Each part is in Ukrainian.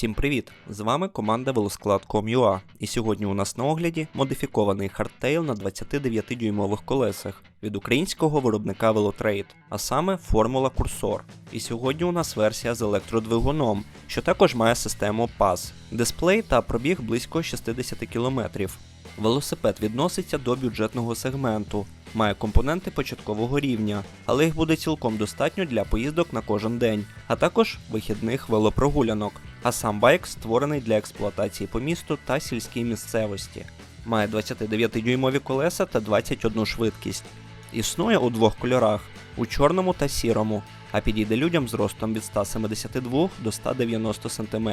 Всім привіт! З вами команда Велосклад.com.ua і сьогодні у нас на огляді модифікований хардтейл на 29-дюймових колесах від українського виробника Velotrade, а саме Формула Курсор. І сьогодні у нас версія з електродвигуном, що також має систему PAS, дисплей та пробіг близько 60 км. Велосипед відноситься до бюджетного сегменту, має компоненти початкового рівня, але їх буде цілком достатньо для поїздок на кожен день, а також вихідних велопрогулянок. А сам байк створений для експлуатації по місту та сільській місцевості. Має 29-дюймові колеса та 21 швидкість. Існує у двох кольорах у чорному та сірому, а підійде людям з ростом від 172 до 190 см.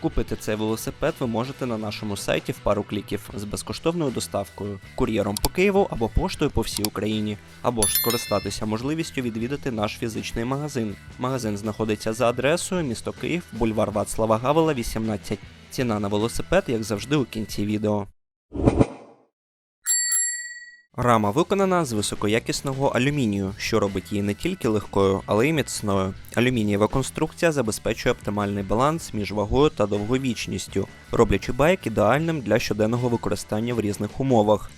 Купити цей велосипед ви можете на нашому сайті в пару кліків з безкоштовною доставкою, кур'єром по Києву або поштою по всій Україні, або ж скористатися можливістю відвідати наш фізичний магазин. Магазин знаходиться за адресою місто Київ, бульвар Вацлава Гавела, 18. Ціна на велосипед, як завжди, у кінці відео. Рама виконана з високоякісного алюмінію, що робить її не тільки легкою, але й міцною. Алюмінієва конструкція забезпечує оптимальний баланс між вагою та довговічністю, роблячи байк ідеальним для щоденного використання в різних умовах.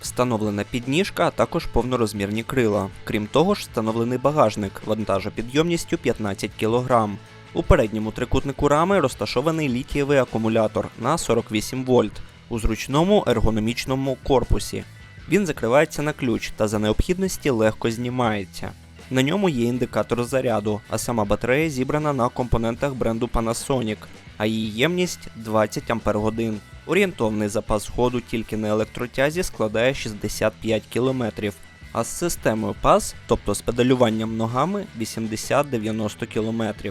Встановлена підніжка, а також повнорозмірні крила. Крім того ж, встановлений багажник вантажопідйомністю 15 кг. У передньому трикутнику рами розташований літієвий акумулятор на 48 вольт у зручному ергономічному корпусі. Він закривається на ключ та за необхідності легко знімається. На ньому є індикатор заряду, а сама батарея зібрана на компонентах бренду Panasonic, а її ємність 20 Ах. Орієнтовний запас ходу тільки на електротязі складає 65 км, а з системою PAS, тобто з педалюванням ногами 80-90 км.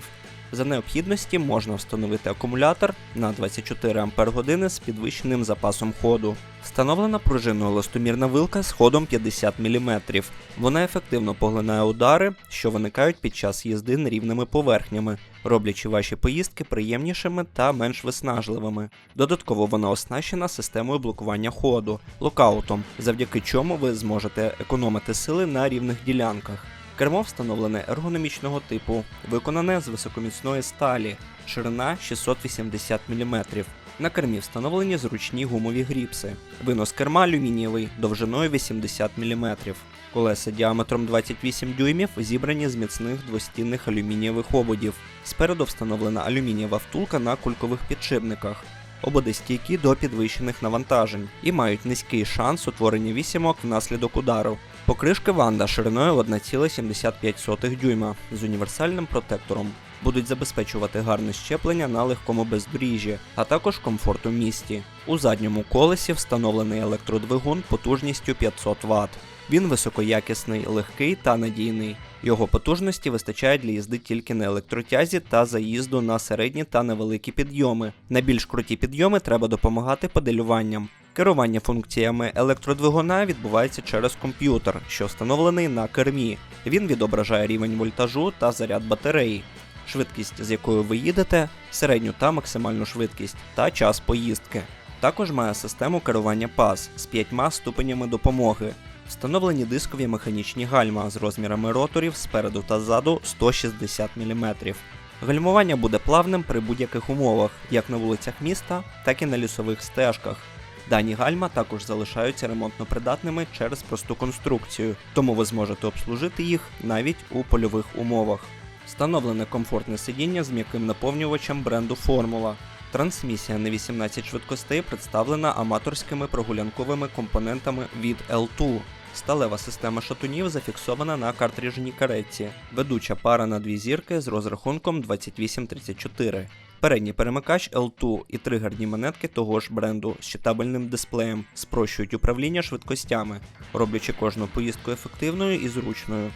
За необхідності можна встановити акумулятор на 24 Ах з підвищеним запасом ходу. Встановлена пружиною листомірна вилка з ходом 50 мм. Вона ефективно поглинає удари, що виникають під час їзди нерівними поверхнями, роблячи ваші поїздки приємнішими та менш виснажливими. Додатково вона оснащена системою блокування ходу, локаутом, завдяки чому ви зможете економити сили на рівних ділянках. Кермо встановлене ергономічного типу, виконане з високоміцної сталі, ширина 680 мм. На кермі встановлені зручні гумові гріпси. Винос керма алюмінієвий довжиною 80 мм. Колеса діаметром 28 дюймів зібрані з міцних двостінних алюмінієвих ободів. Спереду встановлена алюмінієва втулка на кулькових підшипниках. Ободи стійкі до підвищених навантажень і мають низький шанс утворення вісімок внаслідок удару. Покришки Ванда шириною 1,75 дюйма з універсальним протектором будуть забезпечувати гарне щеплення на легкому бездоріжжі, а також комфорт у місті. У задньому колесі встановлений електродвигун потужністю 500 Вт. Він високоякісний, легкий та надійний. Його потужності вистачає для їзди тільки на електротязі та заїзду на середні та невеликі підйоми. На більш круті підйоми треба допомагати педалюванням. Керування функціями електродвигуна відбувається через комп'ютер, що встановлений на кермі. Він відображає рівень вольтажу та заряд батареї, швидкість, з якою ви їдете, середню та максимальну швидкість та час поїздки. Також має систему керування PAS з п'ятьма ступенями допомоги. Встановлені дискові механічні гальма з розмірами роторів спереду та ззаду 160 мм. Гальмування буде плавним при будь-яких умовах, як на вулицях міста, так і на лісових стежках. Дані гальма також залишаються ремонтно придатними через просту конструкцію, тому ви зможете обслужити їх навіть у польових умовах. Встановлене комфортне сидіння з м'яким наповнювачем бренду Формула. Трансмісія на 18 швидкостей представлена аматорськими прогулянковими компонентами від L2. Сталева система шатунів зафіксована на картриджній каретці. Ведуча пара на дві зірки з розрахунком 2834. Передній перемикач L2 і тригерні монетки того ж бренду з читабельним дисплеєм спрощують управління швидкостями, роблячи кожну поїздку ефективною і зручною.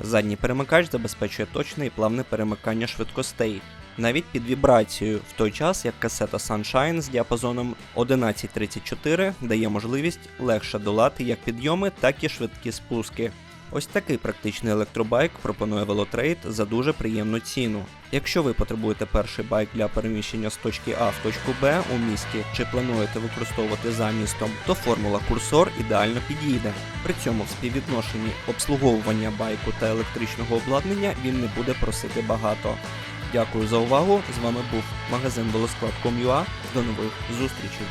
Задній перемикач забезпечує точне і плавне перемикання швидкостей, навіть під вібрацією, в той час як касета Sunshine з діапазоном 1134 дає можливість легше долати як підйоми, так і швидкі спуски. Ось такий практичний електробайк пропонує Velotrade за дуже приємну ціну. Якщо ви потребуєте перший байк для переміщення з точки А в точку Б у місті чи плануєте використовувати за містом, то формула курсор ідеально підійде. При цьому в співвідношенні обслуговування байку та електричного обладнання він не буде просити багато. Дякую за увагу. З вами був магазин Велосклад.com.ua. До нових зустрічей.